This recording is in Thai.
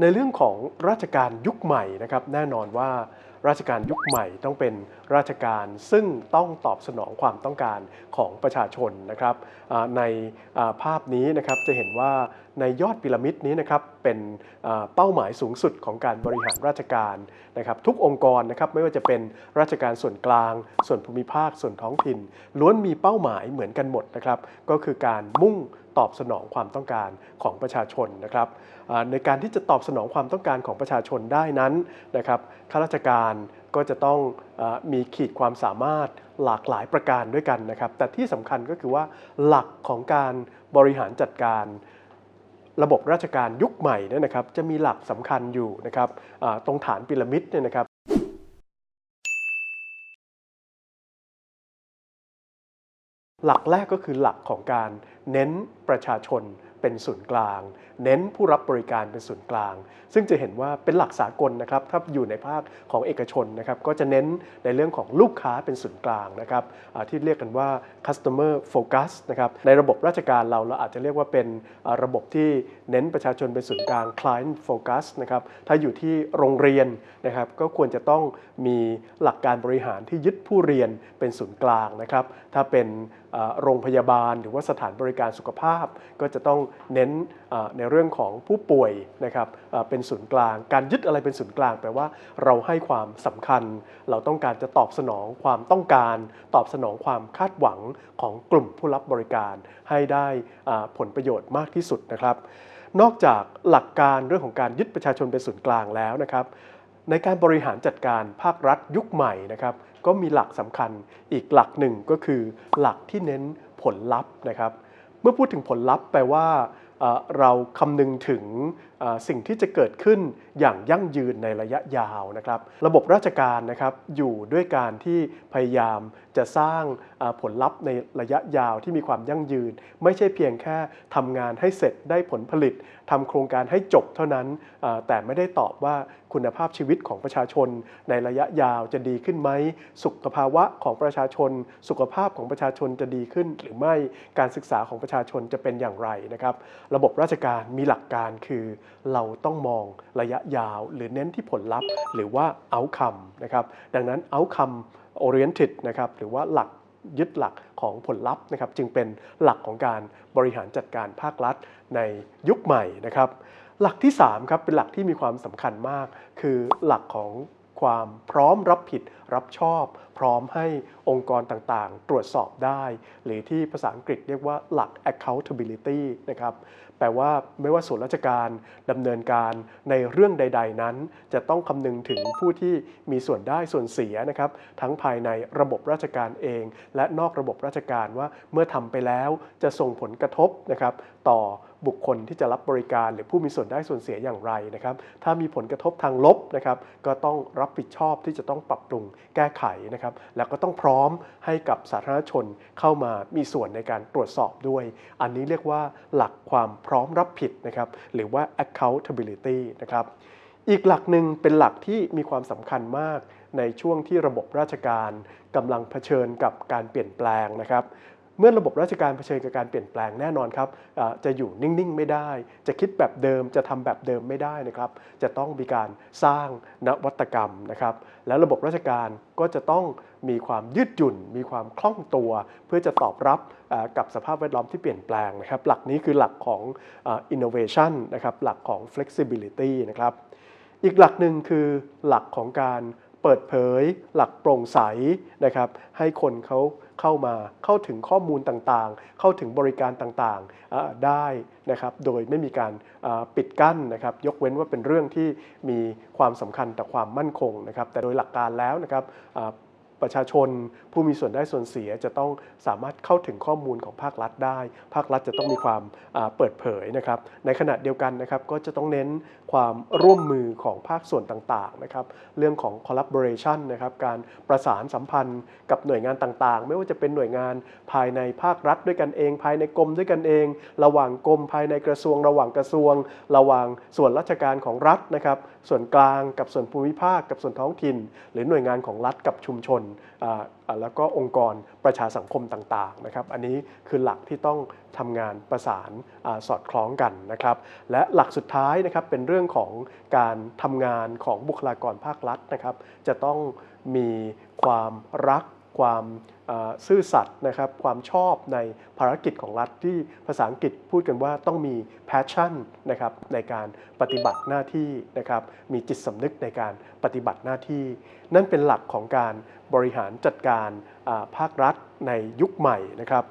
ในเรื่องของราชการยุคใหม่นะครับแน่นอนว่าราชการยุคใหม่ต้องเป็นราชการซึ่งต้องตอบสนองความต้องการของประชาชนนะครับในภาพนี้นะครับจะเห็นว่าในยอดพีระมิดนี้นะครับเป็นเป้าหมายสูงสุดของการบริหารราชการนะครับทุกองค์กรนะครับไม่ว่าจะเป็นราชการส่วนกลาง ส่วนภูมิภาคส่วนท้องถิ่น ล้วนมีเป้าหมายเหมือนกันหมดนะครับก็คือการมุ่ง ตอบสนองความต้องการของประชาชนนะครับในการที่จะตอบสนองความต้องการของประชาชนได้นั้นนะครับข้าราชการก็จะต้องอมีขีดความสามารถหลากหลายประการด้วยกันนะครับ แต่ที่สำคัญก็คือว่าหลักของการบริหารจัดการระบบราชการยุคใหม่เนี่ยนะครับจะมีหลักสำคัญอยู่นะครับตรงฐานพีระมิดเนี่ยนะครับ หลักแรกก็คือหลักของการเน้นประชาชน เป็นศูนย์กลาง เน้นผู้รับบริการเป็นศูนย์กลาง ซึ่งจะเห็นว่าเป็นหลักสากลนะครับถ้าอยู่ในภาคของเอกชนนะครับก็จะเน้นในเรื่องของลูกค้าเป็นศูนย์กลางนะครับที่เรียกกันว่า customer focus นะครับในระบบราชการเราเราอาจจะเรียกว่าเป็นระบบที่เน้นประชาชนเป็นศูนย์กลาง client focus นะครับถ้าอยู่ที่โรงเรียนนะครับก็ควรจะต้องมีหลักการบริหารที่ยึดผู้เรียนเป็นศูนย์กลางนะครับถ้าเป็นโรงพยาบาลหรือว่าสถานบริการสุขภาพ ก็จะต้องเน้นในเรื่องของผู้ป่วยนะครับเป็นศูนย์กลาง การยึดอะไรเป็นศูนย์กลางแปลว่าเราให้ความสำคัญ เราต้องการจะตอบสนองความต้องการ ตอบสนองความคาดหวังของกลุ่มผู้รับบริการ ให้ได้ผลประโยชน์มากที่สุดนะครับ นอกจากหลักการเรื่องของการยึดประชาชนเป็นศูนย์กลางแล้วนะครับในการบริหารจัดการภาครัฐยุคใหม่นะครับ ก็มีหลักสำคัญอีกหลักหนึ่งก็คือหลักที่เน้นผลลัพธ์นะครับ เมื่อพูดถึงผลลัพธ์แปลว่า เราคำนึงถึงสิ่งที่จะเกิดขึ้นอย่างยั่งยืนในระยะยาวนะครับ ระบบราชการนะครับอยู่ด้วยการที่พยายามจะสร้างผลลัพธ์ในระยะยาวที่มีความยั่งยืน ไม่ใช่เพียงแค่ทำงานให้เสร็จได้ผลผลิตทำโครงการให้จบเท่านั้น แต่ไม่ได้ตอบว่าคุณภาพชีวิตของประชาชน ในระยะยาวจะดีขึ้นไหมสุขภาวะของประชาชน สุขภาพของประชาชนจะดีขึ้นหรือไม่การศึกษาของประชาชนจะเป็นอย่างไรนะครับระบบราชการมีหลักการคือ เราต้องมองระยะยาว หรือเน้นที่ผลลัพธ์ หรือว่า outcome นะครับดังนั้น outcome oriented นะครับหรือว่าหลักยึดหลักของผลลัพธ์นะครับจึงเป็นหลักของการบริหารจัดการภาครัฐในยุคใหม่นะครับหลักที่3ครับเป็นหลักที่มีความสำคัญมาก คือหลักของความพร้อมรับผิดรับชอบ พร้อมให้องค์กรต่างๆ ตรวจสอบได้ หรือที่ภาษาอังกฤษเรียกว่าหลัก accountability นะครับแปลว่าไม่ว่าส่วนราชการดำเนินการในเรื่องใด ๆ นั้น จะต้องคำนึงถึงผู้ที่มีส่วนได้ส่วนเสียนะครับ ทั้งภายในระบบราชการเอง และนอกระบบราชการว่าเมื่อทำไปแล้วจะส่งผลกระทบนะครับ ต่อบุคคลที่จะรับบริการหรือผู้มีส่วนได้ส่วนเสียอย่างไรนะครับ ถ้ามีผลกระทบทางลบนะครับ ก็ต้องรับผิดชอบที่จะต้องปรับปรุงแก้ไขนะครับ แล้วก็ต้องพร้อมให้กับสาธารณชนเข้ามามีส่วนในการตรวจสอบด้วย อันนี้เรียกว่าหลักความพร้อมรับผิดนะครับ หรือว่า accountability นะครับอีกหลักหนึ่งเป็นหลักที่มีความสำคัญมากในช่วงที่ระบบราชการกำลังเผชิญกับการเปลี่ยนแปลงนะครับ เมื่อระบบราชการเผชิญกับการเปลี่ยนแปลงแน่นอนครับจะอยู่นิ่งๆไม่ได้ จะคิดแบบเดิมจะทำแบบเดิมไม่ได้นะครับ จะต้องมีการสร้างนวัตกรรมนะครับ แล้วระบบราชการก็จะต้องมีความยืดหยุ่น มีความคล่องตัว เพื่อจะตอบรับกับสภาพแวดล้อมที่เปลี่ยนแปลงนะครับ หลักนี้คือหลักของ innovation นะครับ หลักของ flexibility นะครับ อีกหลักหนึ่งคือหลักของการ เปิดเผย หลักโปร่งใสนะครับให้คนเขาเข้ามาเข้าถึงข้อมูลต่างๆ เข้าถึงบริการต่างๆได้นะครับโดยไม่มีการปิดกั้นนะครับยกเว้นว่าเป็นเรื่องที่มีความสำคัญต่อความมั่นคงนะครับแต่โดยหลักการแล้วนะครับ ประชาชน ผู้มีส่วนได้ส่วนเสียจะต้องสามารถเข้าถึงข้อมูลของภาครัฐได้ ภาครัฐจะต้องมีความเปิดเผยนะครับ ในขณะเดียวกันนะครับก็จะต้องเน้นความร่วมมือของภาคส่วนต่างๆนะครับเรื่องของ collaboration นะครับการประสานสัมพันธ์กับหน่วยงานต่างๆ ไม่ว่าจะเป็นหน่วยงานภายในภาครัฐด้วยกันเอง ภายในกรมด้วยกันเอง ระหว่างกรมภายในกระทรวง ระหว่างกระทรวง ระหว่างส่วนราชการของรัฐนะครับส่วนกลางกับส่วนภูมิภาคกับส่วนท้องถิ่น หรือหน่วยงานของรัฐกับชุมชนแล้วก็องค์กรประชาสังคมต่างๆนะครับ อันนี้คือหลักที่ต้องทำงานประสานอสอดคล้องกันนะครับ และหลักสุดท้ายนะครับเป็นเรื่องของการทำงานของบุคลากรภาครัฐนะครับ จะต้องมีความรัก ความซื่อสัตย์นะครับความชอบในภารกิจของรัฐที่ภาษาอังกฤษพูดกันว่าต้องมี passion นะครับในการปฏิบัติหน้าที่นะครับมีจิตสำนึกในการปฏิบัติหน้าที่ นั่นเป็นหลักของการบริหารจัดการภาครัฐในยุคใหม่นะครับ